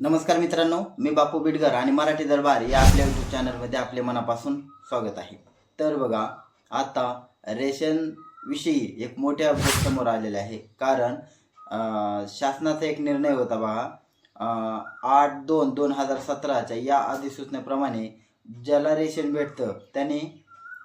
नमस्कार मित्रांनो मी बापू बिडगर आणि मराठी दरबार या आपल्या यूट्यूब चॅनलमध्ये आपले मनापासून स्वागत आहे. तर बघा आता रेशन विषयी एक मोठ्या अपडेट समोर आलेले आहे. कारण शासनाचा एक निर्णय होता बघा आठ दोन दोन हजार सतराच्या या अधिसूचनेप्रमाणे ज्याला रेशन भेटतं त्याने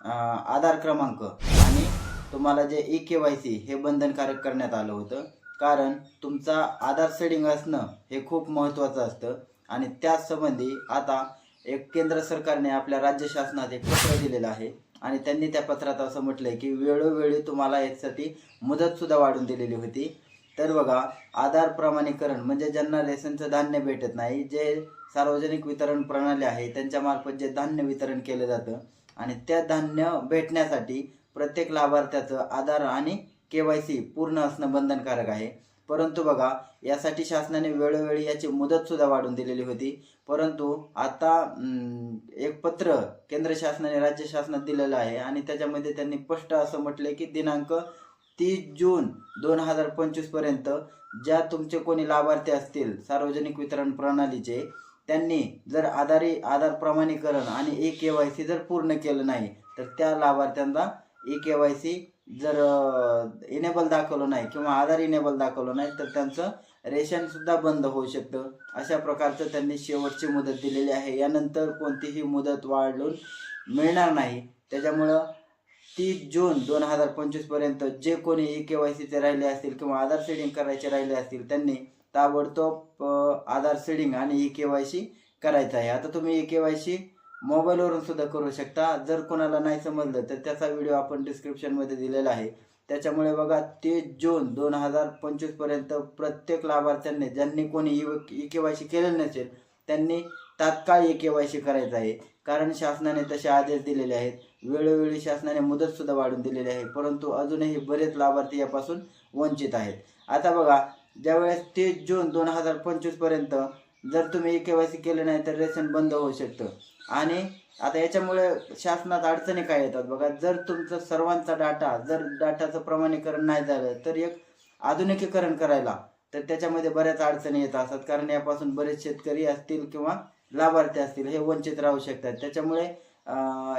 आधार क्रमांक आणि तुम्हाला जे ई के वाय सी हे बंधनकारक करण्यात आलं होतं कारण तुमचा आधार सेडिंग असणं हे खूप महत्त्वाचं असतं. आणि त्याचसंबंधी आता एक केंद्र सरकारने आपल्या राज्य शासनात एक पत्र दिलेलं आहे. आणि त्यांनी त्या पत्रात असं म्हटलंय की वेळोवेळी तुम्हाला यासाठी मुदतसुद्धा वाढून दिलेली होती. तर बघा आधार प्रमाणीकरण म्हणजे ज्यांना रेशनचं धान्य भेटत नाही जे सार्वजनिक वितरण प्रणाली आहे त्यांच्यामार्फत जे धान्य वितरण केलं जातं. आणि त्या धान्य भेटण्यासाठी प्रत्येक लाभार्थ्याचं आधार आणि के वाय सी पूर्ण असणं बंधनकारक आहे. परंतु बघा यासाठी शासनाने वेळोवेळी याची मुदतसुद्धा वाढवून दिलेली होती. परंतु आता एक पत्र केंद्र शासनाने राज्य शासनात दिलेलं आहे आणि त्याच्यामध्ये त्यांनी स्पष्ट असं म्हटलंय की दिनांक तीस जून दोन हजार पंचवीसपर्यंत ज्या तुमचे कोणी लाभार्थी असतील सार्वजनिक वितरण प्रणालीचे त्यांनी जर आधारी आधार प्रमाणीकरण आणि ए के वाय सी जर पूर्ण केलं नाही तर त्या लाभार्थ्यांना ई के वाय सी जर इनेबल दाखवलं नाही किंवा आधार इनेबल दाखवलं नाही तर त्यांचं रेशनसुद्धा बंद होऊ शकतं. अशा प्रकारचं त्यांनी शेवटची मुदत दिलेली आहे. यानंतर कोणतीही मुदत वाढून मिळणार नाही. त्याच्यामुळं तीस जून दोन हजार पंचवीसपर्यंत जे कोणी ई के वाय सीचे राहिले असतील किंवा आधार सेडिंग करायचे राहिले असतील त्यांनी ताबडतोब आधार सेडिंग आणि ई के वाय सी करायचं आहे. आता तुम्ही ई के वाय सी मोबाईलवरून सुद्धा करू शकता. जर कोणाला नाही समजलं तर त्याचा व्हिडिओ आपण डिस्क्रिप्शनमध्ये दिलेला आहे. त्याच्यामुळे बघा ते जून दोन हजार पंचवीसपर्यंत प्रत्येक लाभार्थ्यांनी ज्यांनी कोणी ई के वाय सी केलेलं नसेल त्यांनी तात्काळ ई के वाय सी करायचं आहे. कारण शासनाने तसे आदेश दिलेले आहेत. वेळोवेळी शासनाने मुदत सुद्धा दिलेली आहे. परंतु अजूनही बरेच लाभार्थी यापासून वंचित आहेत. आता बघा ज्यावेळेस तीस जून दोन हजार पंचवीसपर्यंत जर तुम्ही ई के वाय सी केलं नाही तर रेशन बंद होऊ शकतं. आणि आता याच्यामुळे शासनात अडचणी काय येतात? बघा जर तुमचं सर्वांचा डाटा जर डाटाचं प्रमाणीकरण नाही झालं तर एक आधुनिकीकरण करायला तर त्याच्यामध्ये बऱ्याच अडचणी येत असतात. कारण यापासून बरेच शेतकरी असतील किंवा लाभार्थी असतील हे वंचित राहू शकतात. त्याच्यामुळे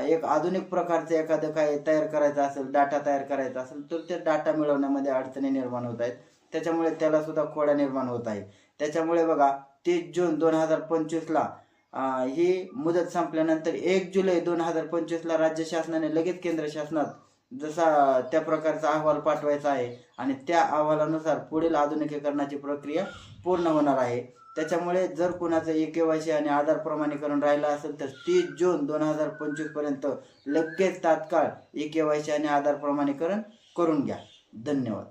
एक आधुनिक प्रकारचं एखादं काय तयार करायचं असेल डाटा तयार करायचा असेल तर ते डाटा मिळवण्यामध्ये अडचणी निर्माण होत आहेत. त्याच्यामुळे त्याला सुद्धा खोडा निर्माण होत आहे. त्याच्यामुळे बघा तीस जून दोन हजार पंचवीसला ही मुदत संपल्यानंतर एक जुलै दोन हजार पंचवीसला राज्य शासनाने लगेच केंद्र शासनात जसा त्या प्रकारचा अहवाल पाठवायचा आहे आणि त्या अहवालानुसार पुढील आधुनिकीकरणाची प्रक्रिया पूर्ण होणार आहे. त्याच्यामुळे जर कुणाचं ए के वाय सी आणि आधार प्रमाणीकरण राहिलं असेल तर तीस जून दोन हजार पंचवीसपर्यंत लगेच तात्काळ ए के वाय सी आणि आधार प्रमाणीकरण करून घ्या. धन्यवाद.